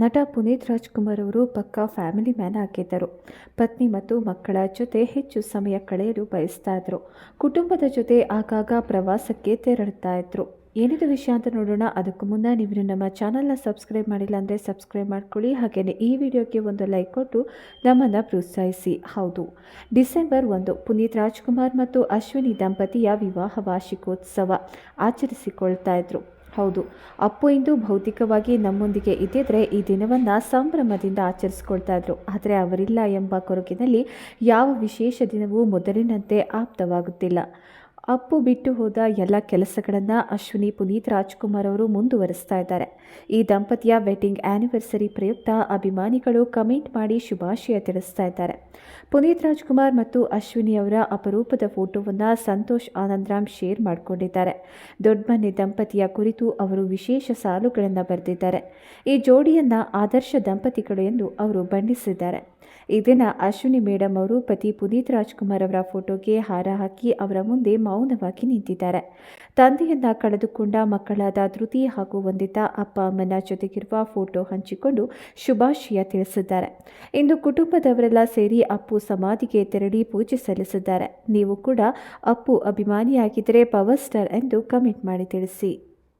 ನಟ ಪುನೀತ್ ರಾಜ್ಕುಮಾರ್ ಅವರು ಪಕ್ಕಾ ಫ್ಯಾಮಿಲಿ ಮ್ಯಾನ್ ಆಗಿದ್ದರು. ಪತ್ನಿ ಮತ್ತು ಮಕ್ಕಳ ಜೊತೆ ಹೆಚ್ಚು ಸಮಯ ಕಳೆಯಲು ಬಯಸ್ತಾ ಇದ್ರು. ಕುಟುಂಬದ ಜೊತೆ ಆಗಾಗ ಪ್ರವಾಸಕ್ಕೆ ತೆರಳುತ್ತಾ ಇದ್ರು. ಏನಿದು ವಿಷಯ ಅಂತ ನೋಡೋಣ. ಅದಕ್ಕೂ ಮುನ್ನ ನೀವು ನಮ್ಮ ಚಾನಲ್ನ ಸಬ್ಸ್ಕ್ರೈಬ್ ಮಾಡಿಲ್ಲ ಅಂದರೆ ಸಬ್ಸ್ಕ್ರೈಬ್ ಮಾಡ್ಕೊಳ್ಳಿ. ಹಾಗೆಯೇ ಈ ವಿಡಿಯೋಗೆ ಒಂದು ಲೈಕ್ ಕೊಟ್ಟು ನಮ್ಮನ್ನು ಪ್ರೋತ್ಸಾಹಿಸಿ. ಹೌದು. ಡಿಸೆಂಬರ್ ಒಂದು, ಪುನೀತ್ ರಾಜ್ಕುಮಾರ್ ಮತ್ತು ಅಶ್ವಿನಿ ದಂಪತಿಯ ವಿವಾಹ ವಾರ್ಷಿಕೋತ್ಸವ ಆಚರಿಸಿಕೊಳ್ತಾ ಇದ್ರು. ಹೌದು. ಅಪ್ಪು ಇಂದು ಭೌತಿಕವಾಗಿ ನಮ್ಮೊಂದಿಗೆ ಇದ್ದಿದ್ರೆ ಈ ದಿನವನ್ನು ಸಂಭ್ರಮದಿಂದ ಆಚರಿಸ್ಕೊಳ್ತಾ ಇದ್ರು. ಆದರೆ ಅವರಿಲ್ಲ ಎಂಬ ಕೊರಗಿನಲ್ಲಿ ಯಾವ ವಿಶೇಷ ದಿನವೂ ಮೊದಲಿನಂತೆ ಆಪ್ತವಾಗುತ್ತಿಲ್ಲ. ಅಪ್ಪು ಬಿಟ್ಟು ಹೋದ ಎಲ್ಲ ಕೆಲಸಗಳನ್ನು ಅಶ್ವಿನಿ, ಪುನೀತ್ ರಾಜ್ಕುಮಾರ್ ಅವರು ಮುಂದುವರಿಸ್ತಾ ಇದ್ದಾರೆ. ಈ ದಂಪತಿಯ ವೆಡ್ಡಿಂಗ್ ಆ್ಯನಿವರ್ಸರಿ ಪ್ರಯುಕ್ತ ಅಭಿಮಾನಿಗಳು ಕಮೆಂಟ್ ಮಾಡಿ ಶುಭಾಶಯ ತಿಳಿಸ್ತಾ ಇದ್ದಾರೆ. ಪುನೀತ್ ರಾಜ್ಕುಮಾರ್ ಮತ್ತು ಅಶ್ವಿನಿ ಅವರ ಅಪರೂಪದ ಫೋಟೋವನ್ನು ಸಂತೋಷ್ ಆನಂದರಾಮ್ ಶೇರ್ ಮಾಡಿಕೊಂಡಿದ್ದಾರೆ. ದೊಡ್ಡಮನೆ ದಂಪತಿಯ ಕುರಿತು ಅವರು ವಿಶೇಷ ಸಾಲುಗಳನ್ನು ಬರೆದಿದ್ದಾರೆ. ಈ ಜೋಡಿಯನ್ನು ಆದರ್ಶ ದಂಪತಿಗಳು ಎಂದು ಅವರು ಬಣ್ಣಿಸಿದ್ದಾರೆ. ಈ ದಿನ ಅಶ್ವಿನಿ ಮೇಡಮ್ ಅವರು ಪತಿ ಪುನೀತ್ ರಾಜ್ಕುಮಾರ್ ಅವರ ಫೋಟೋಗೆ ಹಾರ ಹಾಕಿ ಅವರ ಮುಂದೆ ಮೌನವಾಗಿ ನಿಂತಿದ್ದಾರೆ. ತಂದೆಯನ್ನ ಕಳೆದುಕೊಂಡ ಮಕ್ಕಳಾದ ಧೃತಿ ಹಾಗೂ ವಂದಿತ ಅಪ್ಪ ಅಮ್ಮನ ಜೊತೆಗಿರುವ ಫೋಟೋ ಹಂಚಿಕೊಂಡು ಶುಭಾಶಯ ತಿಳಿಸಿದ್ದಾರೆ. ಇಂದು ಕುಟುಂಬದವರೆಲ್ಲ ಸೇರಿ ಅಪ್ಪು ಸಮಾಧಿಗೆ ತೆರಳಿ ಪೂಜೆ ಸಲ್ಲಿಸಿದ್ದಾರೆ. ನೀವು ಕೂಡ ಅಪ್ಪು ಅಭಿಮಾನಿಯಾಗಿದ್ದರೆ ಪವರ್ ಸ್ಟಾರ್ ಎಂದು ಕಮೆಂಟ್ ಮಾಡಿ ತಿಳಿಸಿ.